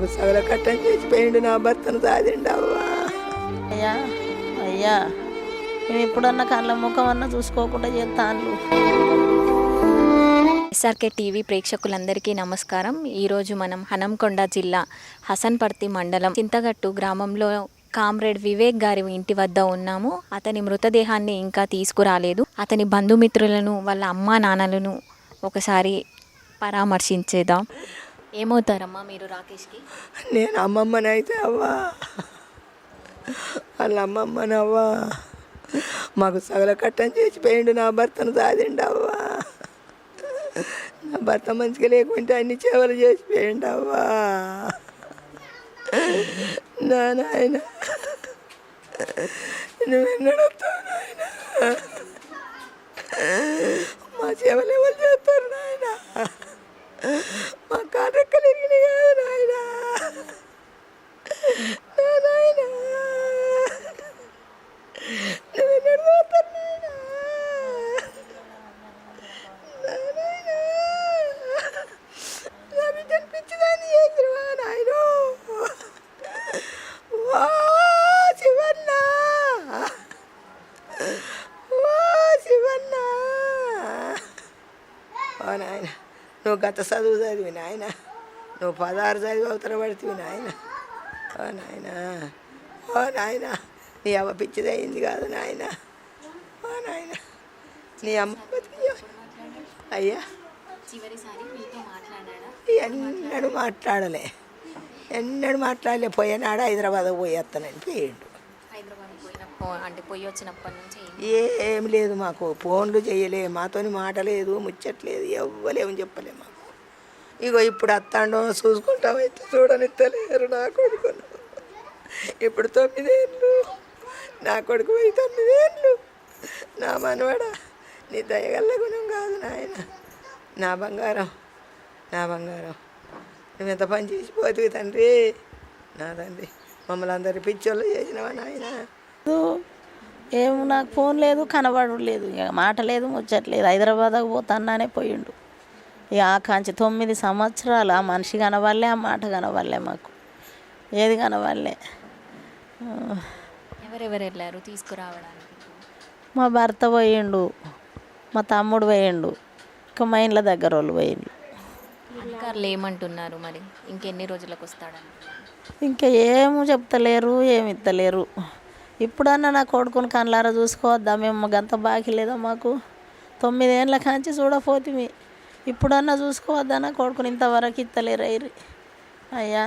మాకు సగల కట్టం చేసిపోయిండు నా భర్తను సాధిండు అవ్వా అయ్యా అయ్యా మేము ఎప్పుడన్నా కళ్ళ ముఖం అన్నా చూసుకోకుండా చేస్తాను ఎస్ఆర్కే టీవీ ప్రేక్షకులందరికీ నమస్కారం. ఈరోజు మనం హనంకొండ జిల్లా హసన్పర్తి మండలం చింతగట్టు గ్రామంలో కామ్రేడ్ వివేక్ గారి ఇంటి వద్ద ఉన్నాము. అతని మృతదేహాన్ని ఇంకా తీసుకురాలేదు. అతని బంధుమిత్రులను వాళ్ళ అమ్మా నాన్నలను ఒకసారి పరామర్శించేద్దాం. ఏమవుతారమ్మా మీరు రాకేష్కి? నేను అమ్మమ్మనైతే అవ్వా. వాళ్ళ అమ్మమ్మనవ్వా మాకు సగల కట్టం చేసిపోయిండు నా భర్తను సాధిండు అవ్వా. నా భర్త మంచిగా లేకుంటే అన్ని చేవలు చేసిపోయిండు అవ్వా. నా నాయన నువ్వెన్నడు నాయన? మా చేవలు ఎవరు చేస్తారు నాయన? మా కాటెక్కలు ఇరిగినాయి కాదు నాయన నా నాయన నువ్వెన్నడు పోతారు నాయన నా నాయన నా బిడ్డను పిచ్చిదాన్ని చేసిరువా నాయనో వా శివన్న వా శివన్న ఓ నాయన నువ్వు గత చదువు చదివి నాయన నువ్వు పదహారు చదివి అవతల పడితే నాయన. ఓ నాయన. ఓ నాయన. నీ అమ్మ పిచ్చిదయింది కాదు నాయన. ఓ నాయన. నీ అమ్మ అయ్యా. మీతో ఎన్నడూ మాట్లాడలే. ఎన్నడూ మాట్లాడలే. పోయినాడు హైదరాబాద్ పోయేస్తానని పోయిండు. హైదరాబాద్ పోయినప్పుడు అంటే పోయి వచ్చినప్పటి నుంచి ఏం లేదు. మాకు. ఫోన్లు చేయలే. మాతోని మాట లేదు ముచ్చట్లేదు. ఎవ్వలేమని చెప్పలే మాకు. ఇగో ఇప్పుడు అత్తాండో చూసుకుంటామైతే చూడనిత్తలేరు నా కొడుకును. ఇప్పుడు తొమ్మిదేళ్ళు. నా కొడుకు పోయి తొమ్మిదేళ్ళు. నా మనవాడ నీ దయగల్ల గుణం కాదు నాయన. నా బంగారం నా బంగారం. నువ్వు ఎంత పని చేసిపోతుంది తండ్రి? నా తండ్రి మమ్మల్ని అందరి పిచ్చోళ్ళు చేసినవా నాయన? ఏం నాకు ఫోన్ లేదు కనబడలేదు ఇక మాట లేదు ముచ్చట్లేదు. హైదరాబాద్కి పోతాన్నానే పోయిండు. ఇక ఆ కాంచి తొమ్మిది సంవత్సరాలు ఆ మనిషి కనవాలే ఆ మాట కనవాలే మాకు. ఏది కనవాలే ఎవరెవరు వెళ్ళారు తీసుకురావడానికి? మా భర్త పోయిండు మా తమ్ముడు పోయిండు ఇంకా మా ఇండ్ల దగ్గర వాళ్ళు పోయిండు అధికారులు ఏమంటున్నారు మరి? ఇంకెన్ని రోజులకు వస్తాడని? ఇంకా ఏమో చెప్తలేరు ఏమి ఇత్తలేరు ఇప్పుడన్నా నా కొడుకుని కళ్ళారా చూసుకోవద్దా? మేము గంత బాకీ లేదా మాకు? తొమ్మిదేళ్ళ కాంచి చూడపోతిమి. ఇప్పుడన్నా చూసుకోవద్దా నా కొడుకుని ఇంతవరకు ఇత్తలేరు అయ్యి అయ్యా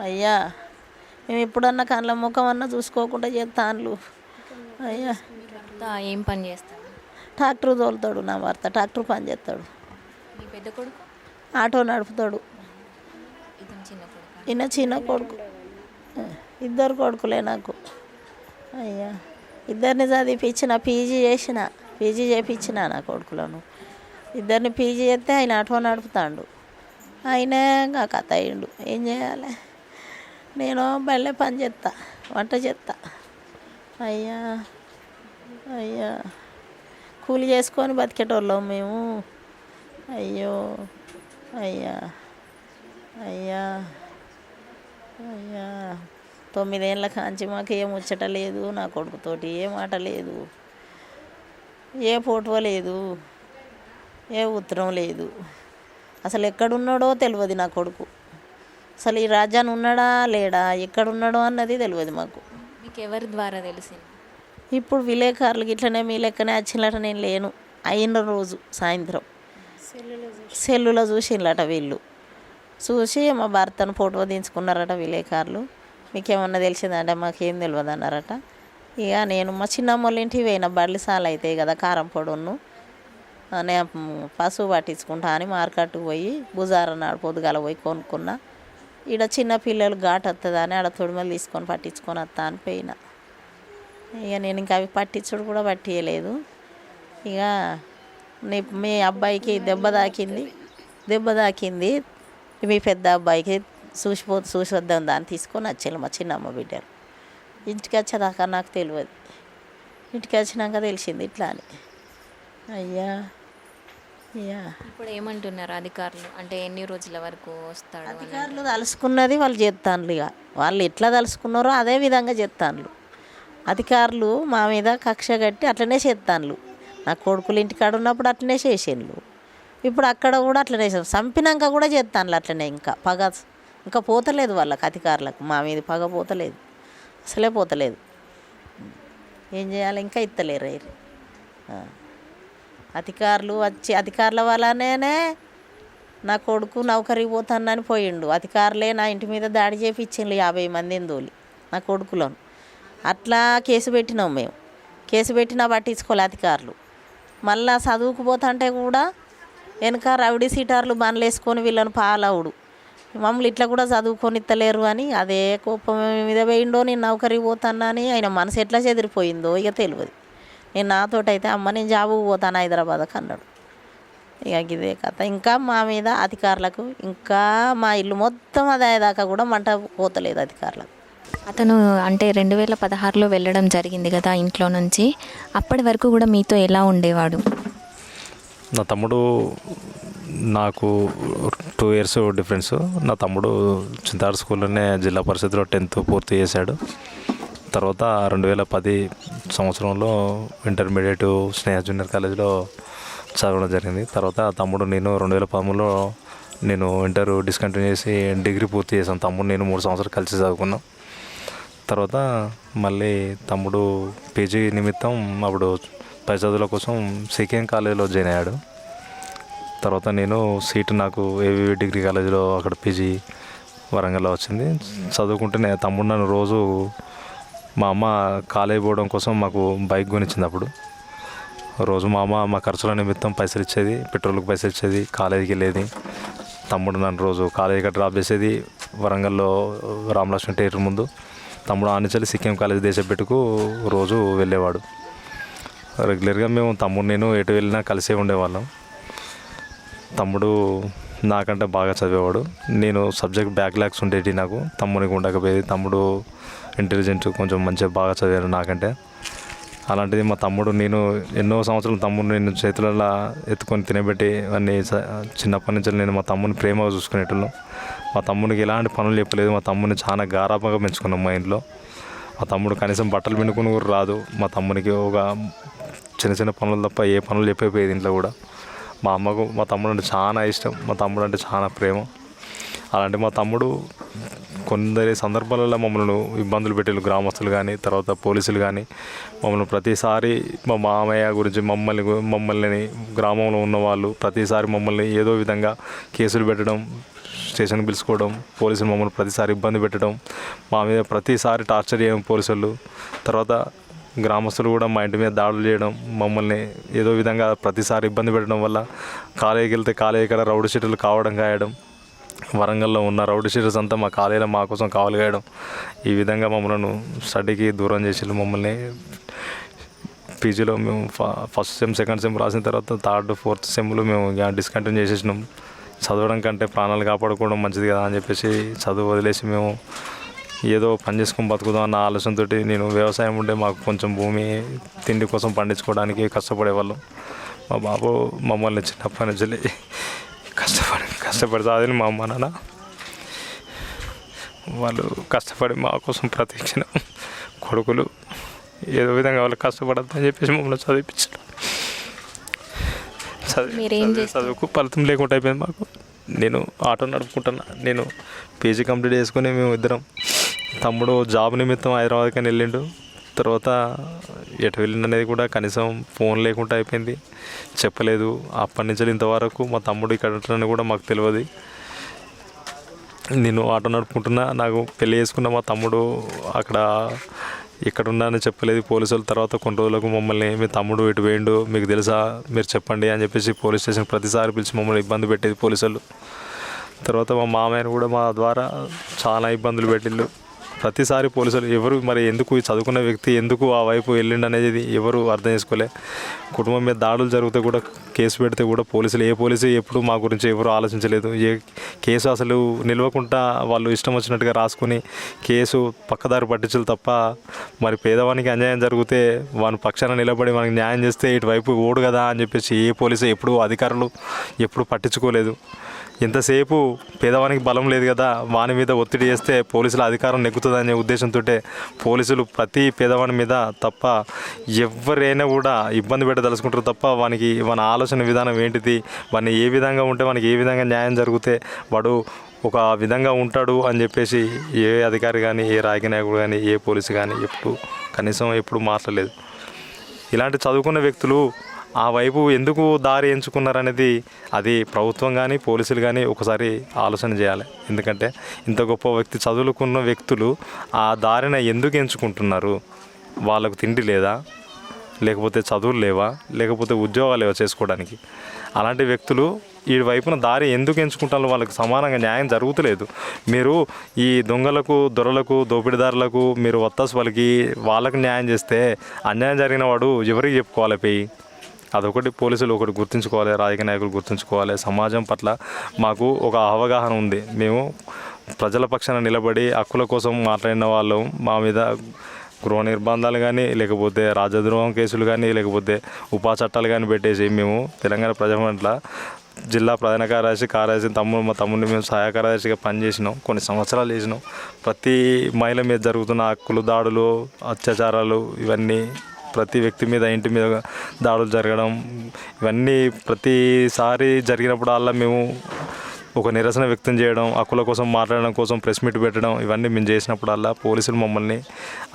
అయ్యా మేము ఇప్పుడన్నా కళ్ళ ముఖం అన్నా చూసుకోకుండా చేస్తాన్లు అయ్యా. ఏం పని చేస్తాడు? ట్రాక్టర్ తోలుతాడు నా భర్త ట్రాక్టర్ పని చేస్తాడు. పెద్ద కొడుకు? ఆటో నడుపుతాడు. ఈయన చిన్న కొడుకు. ఇద్దరు కొడుకులే నాకు. అయ్యా ఇద్దరిని చదివిపించిన పీజీ చేసిన పీజీ చేయించిన నా కొడుకులను. ఇద్దరిని పీజీ చేస్తే ఆయన ఆటో నడుపుతాడు. ఆయన ఇంకా కథ అయ్యిండు ఏం చేయాలి? నేను బళ్ళే పని చేస్తా వంట చేస్తా అయ్యా అయ్యా. కూలి చేసుకొని బతికేటోళ్ళం మేము. అయ్యో అయ్యా అయ్యా అయ్యా. తొమ్మిదేళ్ళ కాంచి మాకు ఏ ముచ్చట లేదు నా కొడుకుతోటి ఏ మాట లేదు ఏ ఫోటో లేదు. ఏ ఉత్తరం లేదు. అసలు ఎక్కడున్నాడో తెలియదు నా కొడుకు. అసలు ఈ రాజ్యాన్ని ఉన్నాడా లేడా ఎక్కడున్నాడో అన్నది తెలియదు మాకు. మీకు ఎవరి ద్వారా తెలిసింది? ఇప్పుడు విలేకరులు ఇట్లనే మీ లెక్కనే వచ్చినట నేను లేను. అయిన రోజు సాయంత్రం. సెల్లులో చూసిండ్లట వీళ్ళు. చూసి మా భర్తను ఫోటో దించుకున్నారట విలేకరులు. మీకేమన్నా తెలిసిందంటే మాకేం తెలియదు అన్నారట ఇక నేను మా చిన్నమ్మ వాళ్ళ ఇంటికి పోయిన బడ్లి సాలు అవుతాయి కదా కారం పొడును నేను పశువు పట్టించుకుంటా అని మార్కెట్కి పోయి బుజారా నాడు పొద్దుగాల పోయి కొనుక్కున్నా. ఈడ చిన్న పిల్లలు ఘాట్ వస్తుంది అని ఆడ తొడిమలు తీసుకొని పట్టించుకొని వస్తా అని పోయిన. ఇక నేను ఇంకా అవి పట్టించుడు కూడా పట్టియలేదు. ఇక నీ మీ అబ్బాయికి దెబ్బ తాకింది. దెబ్బ తాకింది. మీ పెద్ద అబ్బాయికి చూసిపో చూసి వద్దాం దాన్ని తీసుకొని వచ్చాను మా చిన్నమ్మ బిడ్డలు. ఇంటికి వచ్చేదాకా నాకు తెలియదు. ఇంటికి వచ్చినాక తెలిసింది ఇట్లా అని అయ్యా! ఇప్పుడు ఏమంటున్నారు అధికారులు? అంటే ఎన్ని రోజుల వరకు వస్తాడు అధికారులు తలుసుకున్నది వాళ్ళు చేస్తాను ఇక వాళ్ళు ఎట్లా తలుసుకున్నారో అదే విధంగా చేస్తాను అధికారులు మా మీద కక్ష కట్టి అట్లనే చేస్తాను నా కొడుకులు ఇంటికాడ ఉన్నప్పుడు అట్లనే చేసేళ్ళు ఇప్పుడు అక్కడ కూడా అట్లనే చంపినాక కూడా చేస్తాను అట్లనే ఇంకా. పగ ఇంకా పోతలేదు వాళ్ళకి అధికారులకు. మా మీద పగ పోతలేదు. అసలే పోతలేదు. ఏం చేయాలి? ఇంకా ఇత్తలేరు. అధికారులు వచ్చి అధికారుల వల్లనే నా కొడుకు నౌకరికి పోతానని పోయిండు. అధికారులే నా ఇంటి మీద దాడి చేపించిండ్రు యాభై మందిని తోలి నా కొడుకులను. అట్లా కేసు పెట్టినాం మేము. కేసు పెట్టినా పట్టించుకోలే అధికారులు. మళ్ళా చదువుకుపోతుంటే కూడా వెనక రౌడీ సీటార్లు బండ్లు వేసుకొని వీళ్ళని పాలవుడు. మమ్మల్ని ఇట్లా కూడా చదువుకొని ఇత్తలేరు అని అదే కోపం మీద పోయిండో నేను నౌకరికి పోతానని ఆయన మనసు ఎట్లా చెదిరిపోయిందో ఇక తెలియదు. నేను నాతోటైతే అమ్మ నేను జాబుకు పోతాను హైదరాబాద్కి అన్నాడు. ఇక ఇదే కథ. ఇంకా మా మీద అధికారులకు ఇంకా మా ఇల్లు మొత్తం అదే దాకా కూడా మంట పోతలేదు అధికారులకు. అతను అంటే రెండు వేల పదహారులో వెళ్ళడం జరిగింది కదా ఇంట్లో నుంచి. అప్పటి వరకు కూడా మీతో ఎలా ఉండేవాడు? నా తమ్ముడు నాకు టూ ఇయర్స్ డిఫరెన్స్ నా తమ్ముడు చింతాడు స్కూల్లోనే జిల్లా పరిషత్లో టెన్త్ పూర్తి చేశాడు. తర్వాత రెండు వేల పది సంవత్సరంలో ఇంటర్మీడియట్ స్నేహ జూనియర్ కాలేజీలో చదవడం జరిగింది. తర్వాత తమ్ముడు నేను రెండు వేల పదమూడులో నేను ఇంటర్ డిస్కంటిన్యూ చేసి డిగ్రీ పూర్తి చేశాను. తమ్ముడు నేను మూడు సంవత్సరాలు కలిసి చదువుకున్నాం. తర్వాత మళ్ళీ తమ్ముడు పీజీ నిమిత్తం అప్పుడు పై చదువుల కోసం సికేఎం కాలేజీలో జాయిన్ అయ్యాడు. తర్వాత నేను సీటు నాకు ఏవి డిగ్రీ కాలేజీలో అక్కడ పీజీ వరంగల్లో వచ్చింది. చదువుకుంటేనే తమ్ముడు నన్ను రోజు మా అమ్మ కాలేజీ పోవడం కోసం మాకు బైక్ కొనిచ్చింది అప్పుడు. రోజు మా అమ్మ మా ఖర్చుల నిమిత్తం పైసలు ఇచ్చేది పెట్రోల్కి పైసలు ఇచ్చేది కాలేజీకి వెళ్ళేది. తమ్ముడు నన్ను రోజు కాలేజీకి డ్రాప్ చేసేది వరంగల్లో రామలక్ష్మణ థియేటర్ ముందు. తమ్ముడు ఆనిచలి సిక్కిం కాలేజ్ దేశపెట్టుకు రోజు వెళ్ళేవాడు. రెగ్యులర్గా మేము తమ్ముడు నేను ఎటు వెళ్ళినా కలిసే ఉండేవాళ్ళం. తమ్ముడు నాకంటే బాగా చదివేవాడు. నేను సబ్జెక్ట్ బ్యాక్లాగ్స్ ఉండేటి నాకు. తమ్మునికి ఉండకపోయేది తమ్ముడు ఇంటెలిజెంట్ కొంచెం మంచిగా బాగా చదివాడు నాకంటే. అలాంటిది మా తమ్ముడు నేను ఎన్నో సంవత్సరాలు తమ్ముడు నేను చేతులలో ఎత్తుకొని తినబెట్టి అన్ని చిన్నప్పటి నుంచి నేను మా తమ్ముని ప్రేమగా చూసుకునేటోళ్ళం. మా తమ్మునికి ఎలాంటి పనులు చెప్పలేదు. మా తమ్ముని చాలా గారాపంగా పెంచుకున్నాం మా ఇంట్లో. మా తమ్ముడు కనీసం బట్టలు పిండుకుని కూడా రాదు. మా తమ్మునికి ఒక చిన్న చిన్న పనులు తప్ప ఏ పనులు చెప్పేపోయేది ఇంట్లో కూడా. మా అమ్మకు మా తమ్ముడు అంటే చాలా ఇష్టం. మా తమ్ముడు అంటే చాలా ప్రేమ. అలాంటి మా తమ్ముడు కొందరి సందర్భాలలో మమ్మల్ని ఇబ్బందులు పెట్టారు గ్రామస్తులు కానీ తర్వాత పోలీసులు కానీ మమ్మల్ని ప్రతిసారి మా మామయ్య గురించి మమ్మల్ని మమ్మల్ని గ్రామంలో ఉన్నవాళ్ళు ప్రతిసారి మమ్మల్ని ఏదో విధంగా కేసులు పెట్టడం స్టేషన్కి పిలుచుకోవడం పోలీసులు మమ్మల్ని ప్రతిసారి ఇబ్బంది పెట్టడం మా మీద ప్రతిసారి టార్చర్ చేయడం పోలీసులు. తర్వాత గ్రామస్తులు కూడా మా ఇంటి మీద దాడులు చేయడం మమ్మల్ని ఏదో విధంగా ప్రతిసారి ఇబ్బంది పెట్టడం వల్ల కాలేజీకి వెళ్తే కాలేజీ కాడ రౌడీ షీటర్లు కావడం కాయడం వరంగల్లో ఉన్న రౌడీ షీటర్స్ అంతా మా కాలేజీలో మా కోసం కావాలి కాయడం ఈ విధంగా మమ్మల్ని స్టడీకి దూరం చేసి మమ్మల్ని పీజీలో మేము ఫ- ఫస్ట్ సెమ్ సెకండ్ సెమ్ రాసిన తర్వాత థర్డ్ ఫోర్త్ సెమ్లో మేము ఇక డిస్కంటిన్యూ చేసేసినాం. చదవడం కంటే ప్రాణాలు కాపాడుకోవడం మంచిది కదా అని చెప్పేసి చదువు వదిలేసి మేము ఏదో పని చేసుకొని బతుకుదాం అన్న ఆలోచనతో నేను వ్యవసాయం ఉంటే మాకు కొంచెం భూమి తిండి కోసం పండించుకోవడానికి కష్టపడేవాళ్ళం. మా బాబు మమ్మల్ని చిన్నప్పటి నుంచి కష్టపడి కష్టపడి చదివిన మా అమ్మ నాన్న. వాళ్ళు కష్టపడి మా కోసం ప్రతి క్షణం కొడుకులు ఏదో విధంగా వాళ్ళు కష్టపడద్దని చెప్పేసి మమ్మల్ని చదివించారు చదివి? చదువుకు ఫలితం లేకుండా అయిపోయింది మాకు. నేను ఆటో నడుపుకుంటున్నా. నేను పీజీ కంప్లీట్ చేసుకుని మేము ఇద్దరం తమ్ముడు జాబ్ నిమిత్తం హైదరాబాద్కి అని వెళ్ళిండు. తర్వాత ఎటు వెళ్ళిండు అనేది కూడా కనీసం ఫోన్ లేకుండా అయిపోయింది. చెప్పలేదు. అప్పటి నుంచి ఇంతవరకు మా తమ్ముడు ఇక్కడ ఉంటాడని కూడా మాకు తెలియదు. నేను ఆటో నడుపుకుంటున్నా నాకు పెళ్ళి చేసుకున్న మా తమ్ముడు అక్కడ ఇక్కడ ఉన్నానని చెప్పలేదు. పోలీసులు తర్వాత కొన్ని రోజులకు మమ్మల్ని మీ తమ్ముడు ఇటు వేయండు మీకు తెలుసా మీరు చెప్పండి అని చెప్పేసి పోలీస్ స్టేషన్ ప్రతిసారి పిలిచి మమ్మల్ని ఇబ్బంది పెట్టేది పోలీసులు తర్వాత మా మామయ్యను కూడా మా ద్వారా చాలా ఇబ్బందులు పెట్టిళ్ళు ప్రతిసారి పోలీసులు ఎవరు మరి ఎందుకు చదువుకున్న వ్యక్తి ఎందుకు ఆ వైపు వెళ్ళిండు అనేది ఎవరు అర్థం చేసుకోలే. కుటుంబం మీద దాడులు జరిగితే కూడా కేసు పెడితే కూడా పోలీసులు ఏ పోలీసు ఎప్పుడు మా గురించి ఎవరు ఆలోచించలేదు. ఏ కేసు అసలు నిలవకుండా వాళ్ళు ఇష్టం వచ్చినట్టుగా రాసుకుని కేసు పక్కదారి పట్టించలు తప్ప మరి పేదవానికి అన్యాయం జరిగితే వాని పక్షాన నిలబడి మనకి న్యాయం చేస్తే ఇటువైపు ఓడు కదా అని చెప్పేసి ఏ పోలీసు ఎప్పుడు అధికారులు ఎప్పుడు పట్టించుకోలేదు. ఎంతసేపు పేదవానికి బలం లేదు కదా? వాని మీద ఒత్తిడి చేస్తే పోలీసుల అధికారం నెగ్గుతుందనే ఉద్దేశంతో పోలీసులు ప్రతి పేదవాని మీద తప్ప ఎవరైనా కూడా ఇబ్బంది పెట్టదలుచుకుంటారు తప్ప వానికి మన ఆలోచన విధానం ఏంటిది? వాడిని ఏ విధంగా ఉంటే మనకి ఏ విధంగా న్యాయం జరిగితే వాడు ఒక విధంగా ఉంటాడు అని చెప్పేసి ఏ అధికారి కానీ ఏ రాజకీయ నాయకుడు కానీ ఏ పోలీసు కానీ ఎప్పుడు కనీసం ఎప్పుడు మాట్లాడలేదు. ఇలాంటి చదువుకున్న వ్యక్తులు ఆ వైపు ఎందుకు దారి ఎంచుకున్నారనేది అది ప్రభుత్వం కానీ పోలీసులు కానీ ఒకసారి ఆలోచన చేయాలి. ఎందుకంటే ఇంత గొప్ప వ్యక్తి చదువుకున్న వ్యక్తులు ఆ దారిన ఎందుకు ఎంచుకుంటున్నారు? వాళ్ళకు తిండి లేదా? లేకపోతే చదువులు లేవా? లేకపోతే ఉద్యోగాలు లేవా చేసుకోవడానికి? అలాంటి వ్యక్తులు ఈ వైపున దారి ఎందుకు ఎంచుకుంటారో వాళ్ళకి సమానంగా న్యాయం జరుగుతలేదు. మీరు ఈ దొంగలకు దొరలకు దోపిడీదారులకు మీరు వత్తాసు వాళ్ళకి వాళ్ళకి న్యాయం చేస్తే అన్యాయం జరిగిన వాడు ఎవరికి చెప్పుకోవాలి పోయి? అదొకటి పోలీసులు ఒకటి గుర్తుంచుకోవాలి రాజకీయ నాయకులు గుర్తుంచుకోవాలి. సమాజం పట్ల మాకు ఒక అవగాహన ఉంది. మేము ప్రజల పక్షాన నిలబడి హక్కుల కోసం మాట్లాడిన వాళ్ళం. మా మీద గృహ నిర్బంధాలు కానీ లేకపోతే రాజద్రోహం కేసులు కానీ లేకపోతే ఉపా చట్టాలు కానీ పెట్టేసి మేము తెలంగాణ ప్రజల పట్ల జిల్లా ప్రధాన కార్యదర్శి కార్యదర్శి తమ్ముడు మా తమ్ముడిని మేము సహాయ కార్యదర్శిగా పనిచేసినాం. కొన్ని సంవత్సరాలు చేసినాం ప్రతి మహిళ మీద జరుగుతున్న హక్కులు దాడులు అత్యాచారాలు ఇవన్నీ ప్రతి వ్యక్తి మీద ఇంటి మీద దాడులు జరగడం ఇవన్నీ ప్రతిసారి జరిగినప్పుడు అలా మేము ఒక నిరసన వ్యక్తం చేయడం హక్కుల కోసం మాట్లాడడం కోసం ప్రెస్ మీట్ పెట్టడం ఇవన్నీ మేము చేసినప్పుడల్లా పోలీసులు మమ్మల్ని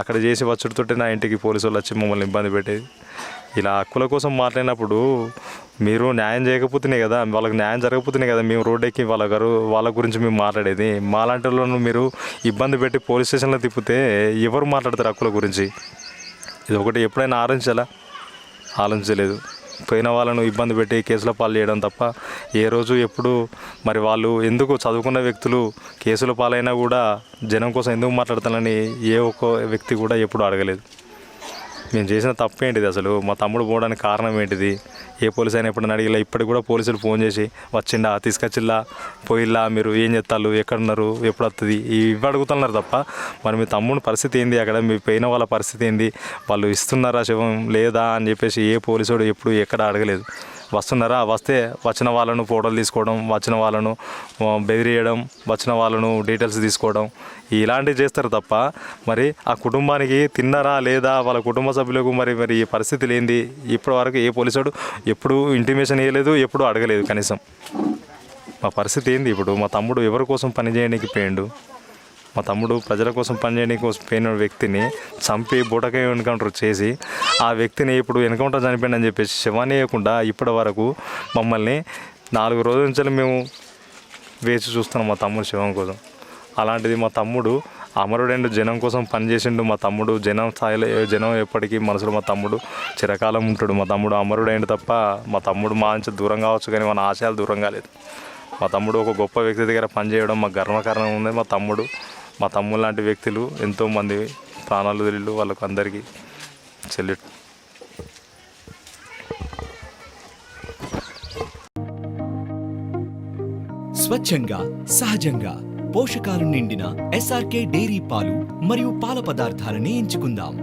అక్కడ చేసి వచ్చుడుతుంటే నా ఇంటికి పోలీసులు వచ్చి మమ్మల్ని ఇబ్బంది పెట్టేది. ఇలా హక్కుల కోసం మాట్లాడినప్పుడు మీరు న్యాయం చేయకపోతేనే కదా వాళ్ళకి న్యాయం జరగకపోతేనే కదా మేము రోడ్ ఎక్కి వాళ్ళ గారు వాళ్ళ గురించి మేము మాట్లాడేది. మాలాంటి వాళ్ళను మీరు ఇబ్బంది పెట్టి పోలీస్ స్టేషన్లో తిప్పితే ఎవరు మాట్లాడతారు హక్కుల గురించి? ఇది ఒకటి ఎప్పుడైనా ఆలోచించాలా? ఆలోచించలేదు. పోయిన వాళ్ళను ఇబ్బంది పెట్టి కేసుల పాలు చేయడం తప్ప ఏ రోజు ఎప్పుడు మరి వాళ్ళు ఎందుకు చదువుకున్న వ్యక్తులు కేసుల పాలైనా కూడా జనం కోసం ఎందుకు మాట్లాడతానని ఏ ఒక్క వ్యక్తి కూడా ఎప్పుడు అడగలేదు. మేము చేసిన తప్పు ఏంటిది అసలు? మా తమ్ముడు పోవడానికి కారణం ఏంటిది? ఏ పోలీస్ అయినా ఎప్పుడైనా అడిగిలా ఇప్పటికి కూడా పోలీసులు ఫోన్ చేసి వచ్చిండా తీసుకొచ్చిల్లా పోయిల్లా మీరు ఏం చేస్తారు ఎక్కడున్నారు ఎప్పుడు వస్తుంది ఇవి అడుగుతున్నారు తప్ప మరి మీ తమ్ముడి పరిస్థితి ఏంది అక్కడ? మీ పోయిన వాళ్ళ పరిస్థితి ఏంది? వాళ్ళు ఇస్తున్నారా శివం లేదా అని చెప్పేసి ఏ పోలీసుడు ఎప్పుడు ఎక్కడ అడగలేదు. వస్తున్నారా? వస్తే వచ్చిన వాళ్ళను ఫోటోలు తీసుకోవడం వచ్చిన వాళ్ళను బెదిరియడం వచ్చిన వాళ్ళను డీటెయిల్స్ తీసుకోవడం ఇలాంటివి చేస్తారు తప్ప మరి ఆ కుటుంబానికి తిన్నారా లేదా? వాళ్ళ కుటుంబ సభ్యులకు మరి మరి ఈ పరిస్థితి లేనిది ఇప్పటి వరకు ఏ పోలీసుడు ఎప్పుడు ఇంటిమేషన్ ఇవ్వలేదు ఎప్పుడు అడగలేదు కనీసం. మా పరిస్థితి ఏంది ఇప్పుడు? మా తమ్ముడు ఎవరి కోసం పని చేయడానికి పోయిండు? మా తమ్ముడు ప్రజల కోసం పనిచేయడానికి కోసం పోయిన వ్యక్తిని చంపి బుటకాయ ఎన్కౌంటర్ చేసి ఆ వ్యక్తిని ఇప్పుడు ఎన్కౌంటర్ చనిపోయిందని చెప్పేసి శవాన్ని వేయకుండా ఇప్పటి వరకు మమ్మల్ని నాలుగు రోజుల నుంచి మేము వేచి చూస్తున్నాం మా తమ్ముడు శవం కోసం. అలాంటిది మా తమ్ముడు అమరుడైన జనం కోసం పనిచేసిండు మా తమ్ముడు. జనం స్థాయిలో జనం ఎప్పటికీ మనసులో మా తమ్ముడు చిరకాలం ఉంటాడు. మా తమ్ముడు అమరుడైండు తప్ప మా తమ్ముడు మా నుంచి దూరం కావచ్చు కానీ మన ఆశయాలు దూరం కాలేదు. మా తమ్ముడు ఒక గొప్ప వ్యక్తి దగ్గర పనిచేయడం మా గర్వకారణం ఉంది. మా తమ్ముడు మా తమ్ముడు లాంటి వ్యక్తులు ఎంతోమంది ప్రాణాలు వదిలిళ్ళు వాళ్ళకు అందరికీ చెల్లి స్వచ్ఛంగా సహజంగా పోషకాలు నిండిన ఎస్ఆర్కే డైరీ పాలు మరియు పాల పదార్థాలని ఎంచుకుందాం.